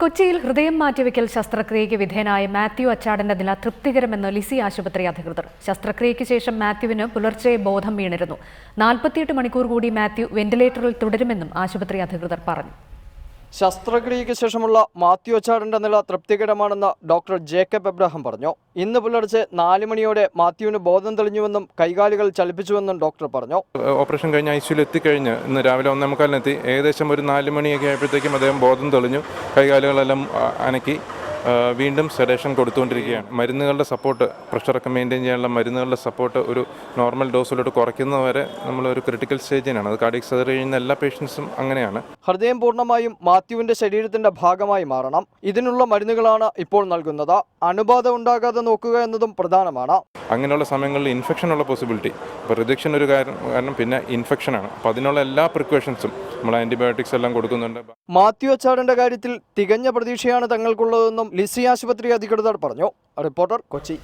കൊച്ചിയിൽ ഹൃദയം മാറ്റിവെക്കൽ ശസ്ത്രക്രിയയ്ക്ക് വിധേയനായ മാത്യു അച്ചാടന്റെ നില തൃപ്തികരമെന്ന് ലിസി ആശുപത്രി അധികൃതർ. ശസ്ത്രക്രിയയ്ക്ക് ശേഷം മാത്യുവിന് പുലർച്ചെ ബോധം വീണിരുന്നു. നാൽപ്പത്തിയെട്ട് മണിക്കൂർ കൂടി മാത്യു വെന്റിലേറ്ററിൽ തുടരുമെന്നും ആശുപത്രി അധികൃതർ പറഞ്ഞു. ശസ്ത്രക്രിയയ്ക്ക് ശേഷമുള്ള മാത്യു അച്ചാടന്റെ നില തൃപ്തികരമാണെന്ന് ഡോക്ടർ ജേക്കബ് എബ്രഹാം പറഞ്ഞു. ഇന്ന് പുലർച്ചെ നാല് മണിയോടെ മാത്യുവിന് ബോധം തെളിഞ്ഞുവെന്നും കൈകാലുകൾ ചലിപ്പിച്ചുവെന്നും ഡോക്ടർ പറഞ്ഞു. ഓപ്പറേഷൻ കഴിഞ്ഞ ഐ സിയിൽ എത്തിക്കഴിഞ്ഞ് ഇന്ന് രാവിലെ ഒന്നേ മുക്കാലിനെത്തി. ഏകദേശം ഒരു നാല് മണിയൊക്കെ ആയപ്പോഴത്തേക്കും അദ്ദേഹം ബോധം തെളിഞ്ഞു. കൈകാലുകളെല്ലാം അനക്കി. വീണ്ടും സെഡേഷൻ കൊടുത്തുകൊണ്ടിരിക്കുകയാണ്. മരുന്നുകളുടെ സപ്പോർട്ട് പ്രഷറൊക്കെ മെയിന്റെയിൻ ചെയ്യാനുള്ള മരുന്നുകളുടെ സപ്പോർട്ട് ഒരു നോർമൽ ഡോസിലോട്ട് കുറയ്ക്കുന്നവരെ നമ്മൾ ഒരു ക്രിട്ടിക്കൽ സ്റ്റേജിനാണ് അത് കാർഡിയക് സർജറി ചെയ്യുന്ന എല്ലാ പേഷ്യൻസും അങ്ങനെയാണ്. ഹൃദയം പൂർണമായും മാത്യുവിന്റെ ശരീരത്തിന്റെ ഭാഗമായി മാറണം. ഇതിനുള്ള മരുന്നുകളാണ് ഇപ്പോൾ നൽകുന്നത്. അണുബാധ ഉണ്ടാകാതെ നോക്കുക എന്നതും പ്രധാനമാണ്. അങ്ങനെയുള്ള സമയങ്ങളിൽ ഇൻഫെക്ഷൻ ഉള്ള പോസിബിലിറ്റി ഇപ്പോൾ റിജക്ഷൻ ഒരു കാരണം കാരണം പിന്നെ ഇൻഫെക്ഷനാണ് അപ്പോൾ അതിനുള്ള എല്ലാ പ്രിക്കോഷൻസും നമ്മൾ ആന്റിബയോട്ടിക്സ് എല്ലാം കൊടുക്കുന്നുണ്ട്. മാത്യു അച്ചാടന്റെ കാര്യത്തിൽ തികഞ്ഞ പ്രതീക്ഷയാണ് തങ്ങൾക്കുള്ളതെന്നും ലിസി ആശുപത്രി അധികൃതർ പറഞ്ഞു. റിപ്പോർട്ടർ കൊച്ചി.